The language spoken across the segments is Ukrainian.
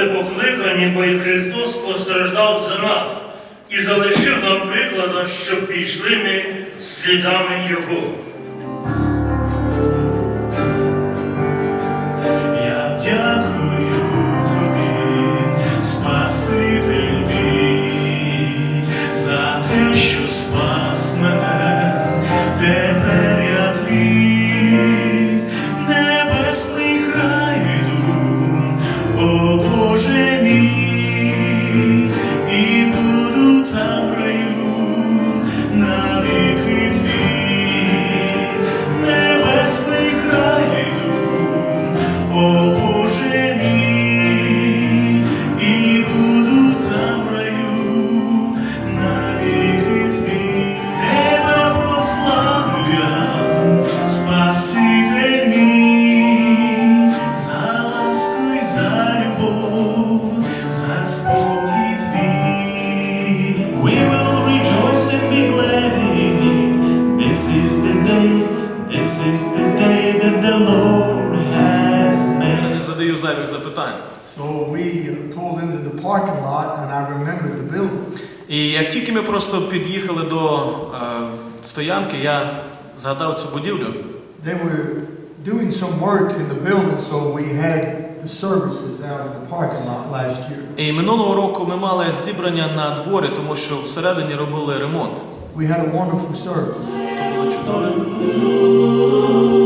Ви покликані, бо і Христос постраждав за нас і залишив нам прикладом, щоб пішли ми слідами Його. Просто під'їхали до е, стоянки, я згадав цю будівлю. They were doing some work in the building, so we had the services out in the parking lot last year. І минулого року ми мали зібрання на дворі, тому що всередині робили ремонт. We had a wonderful service. Було чудово.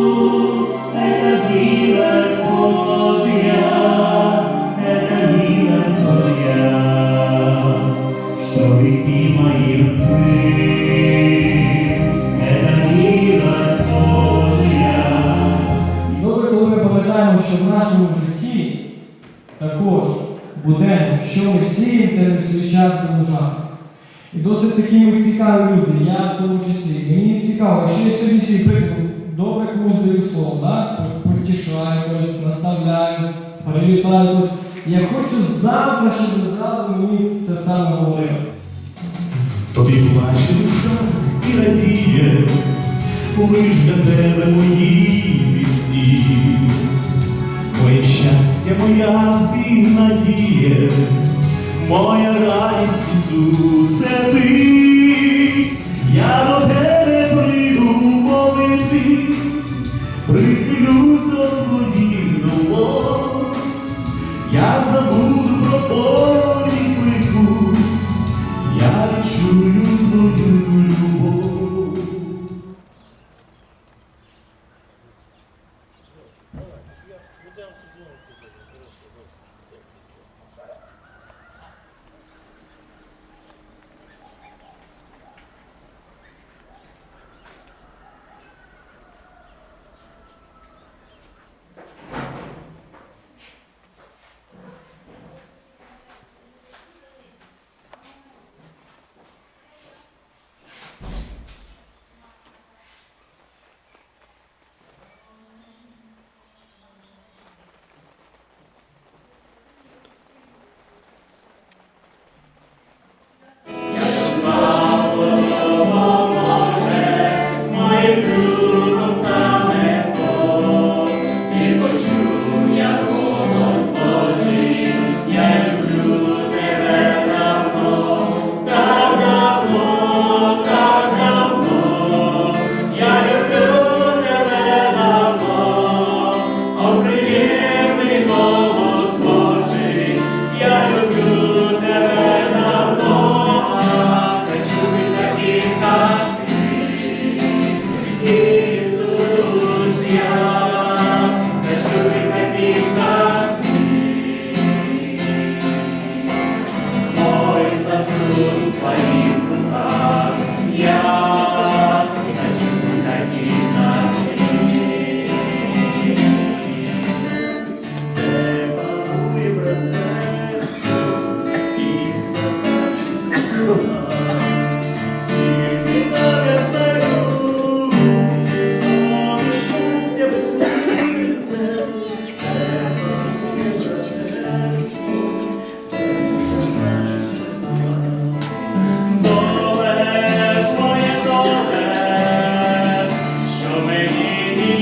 Також будемо, що ми сіємо, те ми свій час будемо І досить такі ми цікаві люди, я в тому числі. Мені цікаво, якщо я сьогодні сів приклад, добре комусь даю слово, да? потішаю когось, наставляю, привітаю когось. Я хочу завтра, щоб зразу мені це саме говорили. Тобі плаче душа і радіє, лиш для тебе мої пісні. Щастя, моя ти надія, моя радість, Ісусе, ти,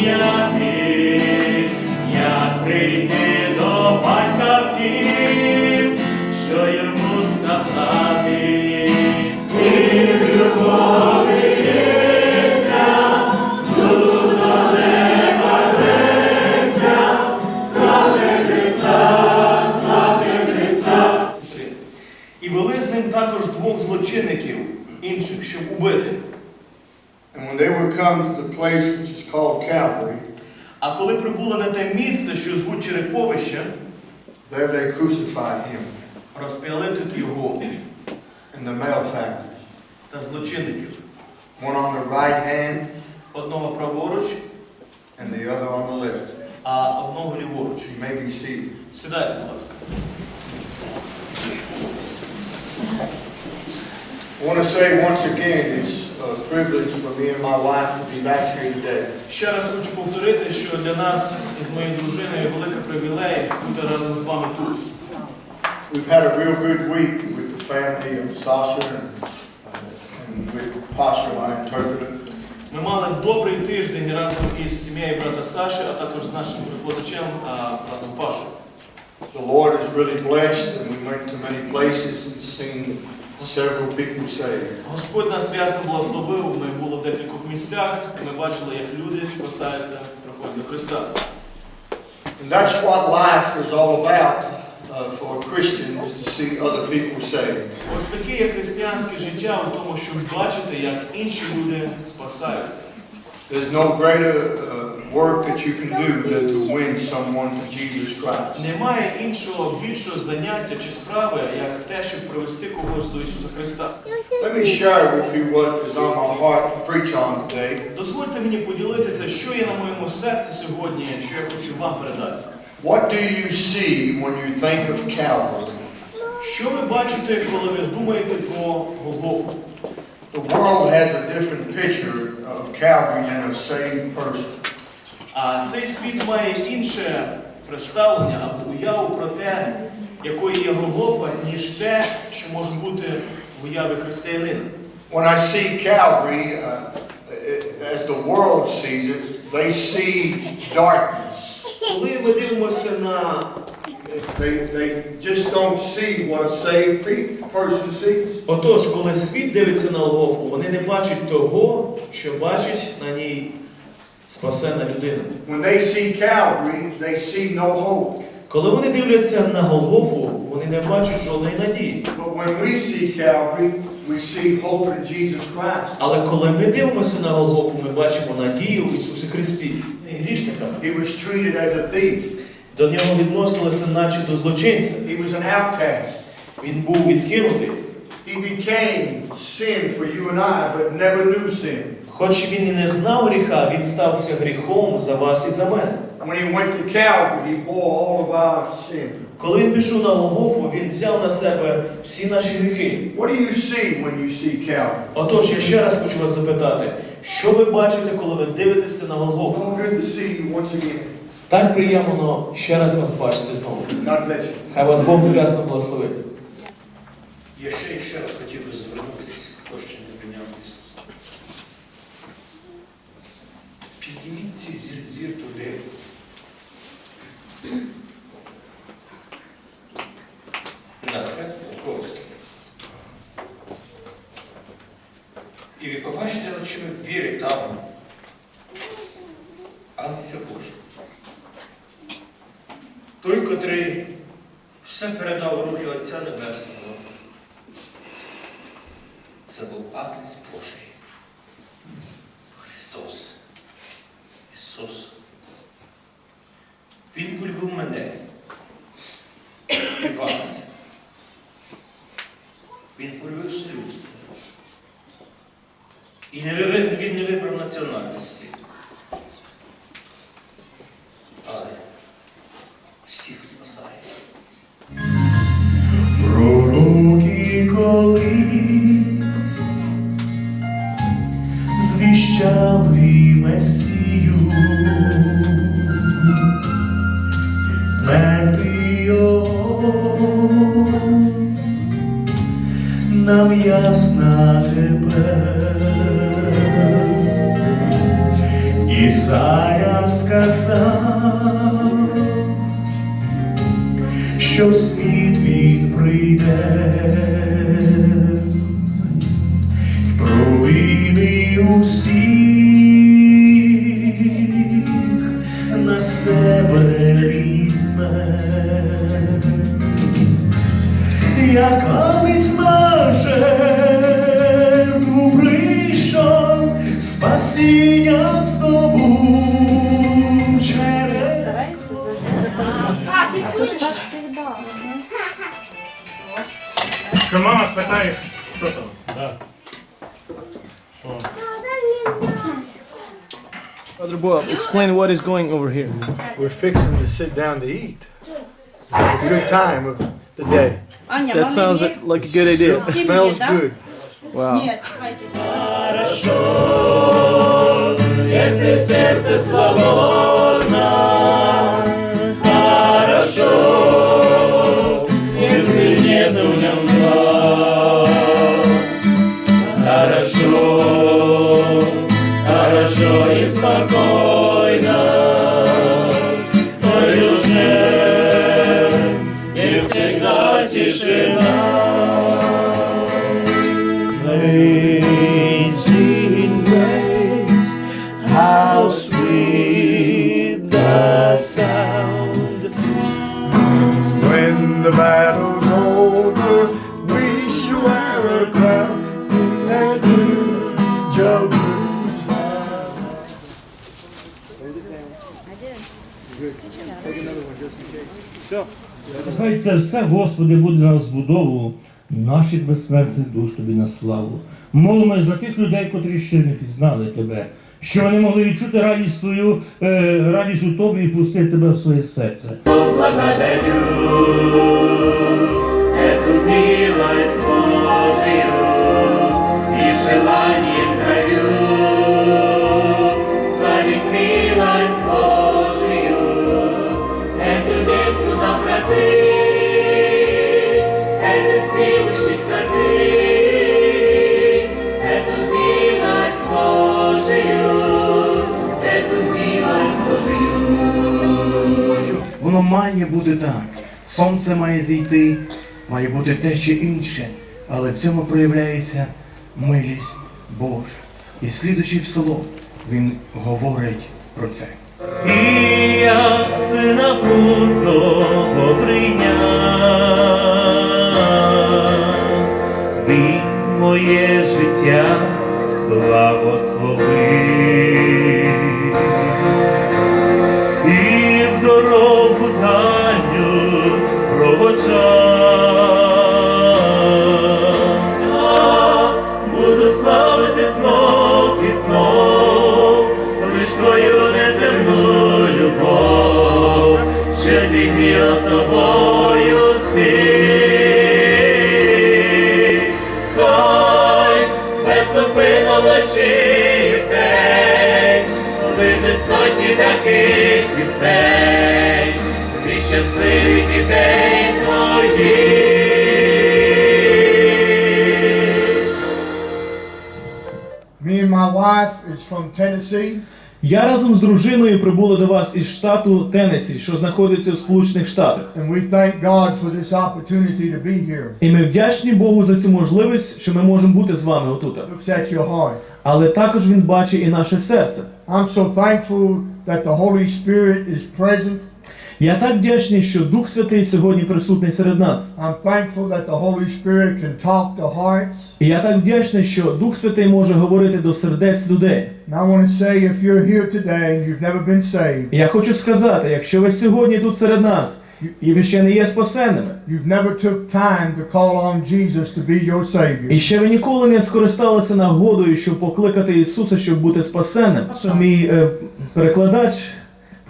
діяти, як до батька що йому сказати, Світ любові єся, тут далека деця. І вели з ним також двох злочинників, інших, щоб убити. And when they were come to the place which called Calvary, А коли прибули на те місце, що звуть Череповище, there they crucified him розп'яли тут його and the malefactors. та злочинників. One on the right hand Одного праворуч, and the other on the left. а одного ліворуч. You may be seated. Сідайте, будь ласка. I want to say once again, it's a privilege for me and my wife to be back here today. Ще раз хочу повторити, що для нас із моєю дружиною велика привілей бути разом з вами тут. We've had a real good week with the family of Sasha and, uh, and with Pasha, my interpreter. Ми мали добрий тиждень разом із сім'єю брата Саші, а також з нашим перекладачем а, братом Пашою. The Lord has really blessed, and we went to many places and seen saved. Господь нас рясно благословив, ми були в декількох місцях, ми бачили, як люди спасаються, приходять до Христа. And that's what life is all about uh, for a Christian, is to see other people saved. Ось таке є християнське життя у тому, щоб бачити, як інші люди спасаються. There's no greater uh, work that you can do than to win someone to Jesus Christ. Немає іншого більшого заняття чи справи, як те, щоб привести когось до Ісуса Христа. Let me share with you what is on my heart to preach on today. Дозвольте мені поділитися, що є на моєму серці сьогодні, що я хочу вам передати. What do you see when you think of Calvary? Що ви бачите, коли ви думаєте про Голгофу? The world has a different picture of Calvary than a saved person. А цей світ має інше представлення або уяву про те, якою є Голгофа, ніж те, що може бути в уяві християнина. When I see Calvary, uh, as the world sees it, they see darkness. Коли ми дивимося на They, they just don't see what a saved pe- person sees. Отож, коли світ дивиться на Голгофу, вони не бачать того, що бачить на ній спасена людина. When they see Calvary, they see no hope. Коли вони дивляться на Голгофу, вони не бачать жодної надії. But when we see Calvary, we see hope in Jesus Christ. Але коли ми дивимося на Голгофу, ми бачимо надію в Ісусі Христі. Не грішника. He was treated as a thief. До нього відносилися наче до злочинця. He was an outcast. Він був відкинутий. He became sin for you and I, but never knew sin. Хоч він і не знав гріха, він стався гріхом за вас і за мене. When he went to Calvary, he bore all of our sin. Коли він пішов на Голгофу, він взяв на себе всі наші гріхи. What do you see when you see Calvary? Отож, я ще раз хочу вас запитати, що ви бачите, коли ви дивитеся на Голгофу? Oh, good to see you once again. Так приємно ще раз вас бачити знову. God bless you. Хай вас Бог рясно благословить. Я ще ще раз хотів би звернутися, хто ще не прийняв Ісуса. Підніміть ці зір, зір туди. На хрест Покровський. І ви побачите очима віри там, Ангельця Божого. Той, котрий все передав руки Отця Небесного. Це був Агнець Божий. Христос. Ісус. Він полюбив мене і вас. Він полюбив все. І не він не вибрав національності. Звіщали Месію, смерти його нам ясна тепер. Ісая сказав, що світ усіх на себе візьме, яка не смаже, прийшов спасіння. здобув через завжди запам'ятати. Тож так всегда. Що мама спитає, що там? Brother Bob, explain what is going over here. We're fixing to sit down to eat. Have a good time of the day. Аня, That sounds like a good idea. It smells good. Wow. Ні, чекайте. Если сердце свободно, Sound. When the battle's over, we swear a crown in that blue Jerusalem. Це все, Господи, буде на збудову наших безсмертних душ тобі на славу. Молимось за тих людей, котрі ще не пізнали тебе, що вони могли відчути радість свою, е, радість у тобі і пустити тебе в своє серце. Благодарю має бути так. Сонце має зійти, має бути те чи інше, але в цьому проявляється милість Божа. І слідуючи псалом, він говорить про це. І як сина блудного прийняв, він моє життя благослови. Щасливих дітей твоїх. Me and my wife is from Tennessee. Я разом з дружиною прибули до вас із штату Теннессі, що знаходиться в Сполучених Штатах. And we thank God for this opportunity to be here. І ми вдячні Богу за цю можливість, що ми можемо бути з вами отут. Looks at your heart. Але також він бачить і наше серце. I'm so thankful that the Holy Spirit is present. Я так вдячний, що Дух Святий сьогодні присутній серед нас. I'm thankful that the Holy Spirit can talk to hearts. І я так вдячний, що Дух Святий може говорити до сердець людей. And I want to say if you're here today and you've never been saved, я хочу сказати, якщо ви сьогодні тут серед нас, і ви ще не є спасенними, you've never took time to call on Jesus to be your Savior. і ще ви ніколи не скористалися нагодою, щоб покликати Ісуса, щоб бути спасенним. Мій е, перекладач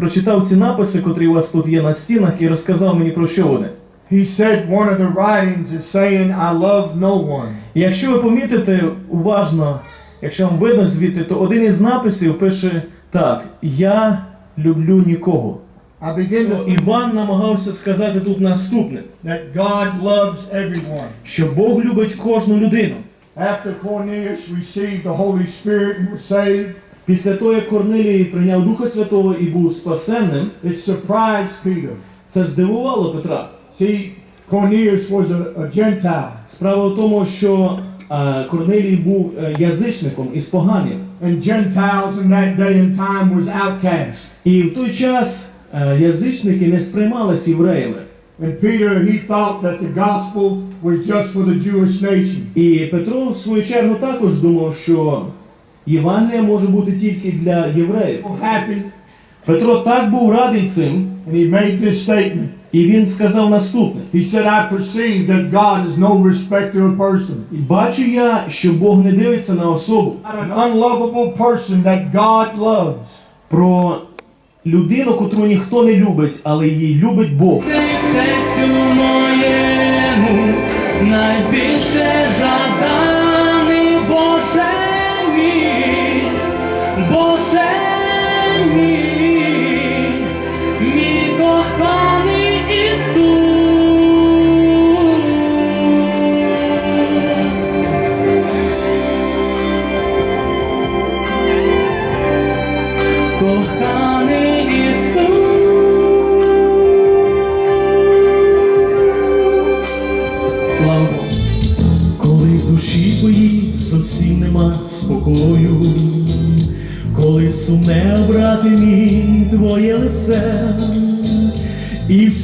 прочитав ці написи, котрі у вас тут є на стінах, і розказав мені про що вони. He said one of the writings is saying, I love no one. І якщо ви помітите уважно, якщо вам видно звідти, то один із написів пише так: Я люблю нікого. I begin to Іван намагався сказати тут наступне: that God loves everyone. що Бог любить кожну людину. After Cornelius received the Holy Spirit and was saved, Після того, як Корнилій прийняв Духа Святого і був спасенним, it surprised Peter. це здивувало Петра. See, Cornelius was a, a Gentile, Справа в тому, що е, Корнилій був е, язичником із поганів. and Gentiles in that day and time was outcast. І в той час е, язичники не сприймалися євреями. And Peter, he thought that the gospel was just for the Jewish nation. І Петро, в свою чергу, також думав, що Євангелія може бути тільки для євреїв. Петро так був радий цим, and he made this statement. і він сказав наступне: He said, I perceive that God is no respecter of person. І бачу я, що Бог не дивиться на особу. An unlovable person that God loves. Про людину, котру ніхто не любить, але її любить Бог. серцю моєму найбільше жаданий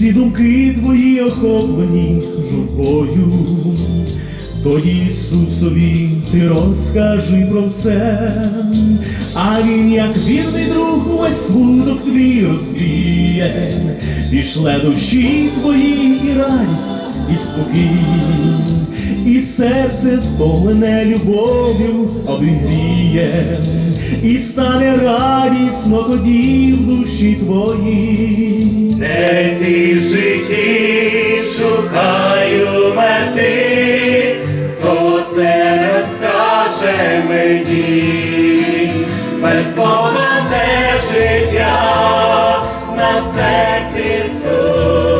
всі думки твої охоплені журбою, тоді Ісусові ти розкажи про все, а він, як вірний друг, увесь смуток твій розвіє, пішле душі твої і радість, і спокій, і серце втомлене любов'ю обігріє, і стане радісно тоді в душі твоїй. Не ці в житті шукаю мети, хто це розкаже мені, без Бога життя, на серці сум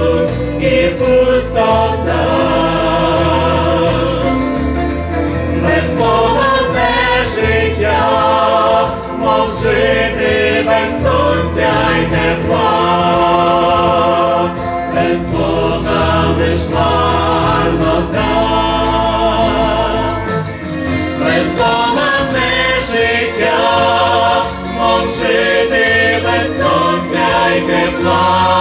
love.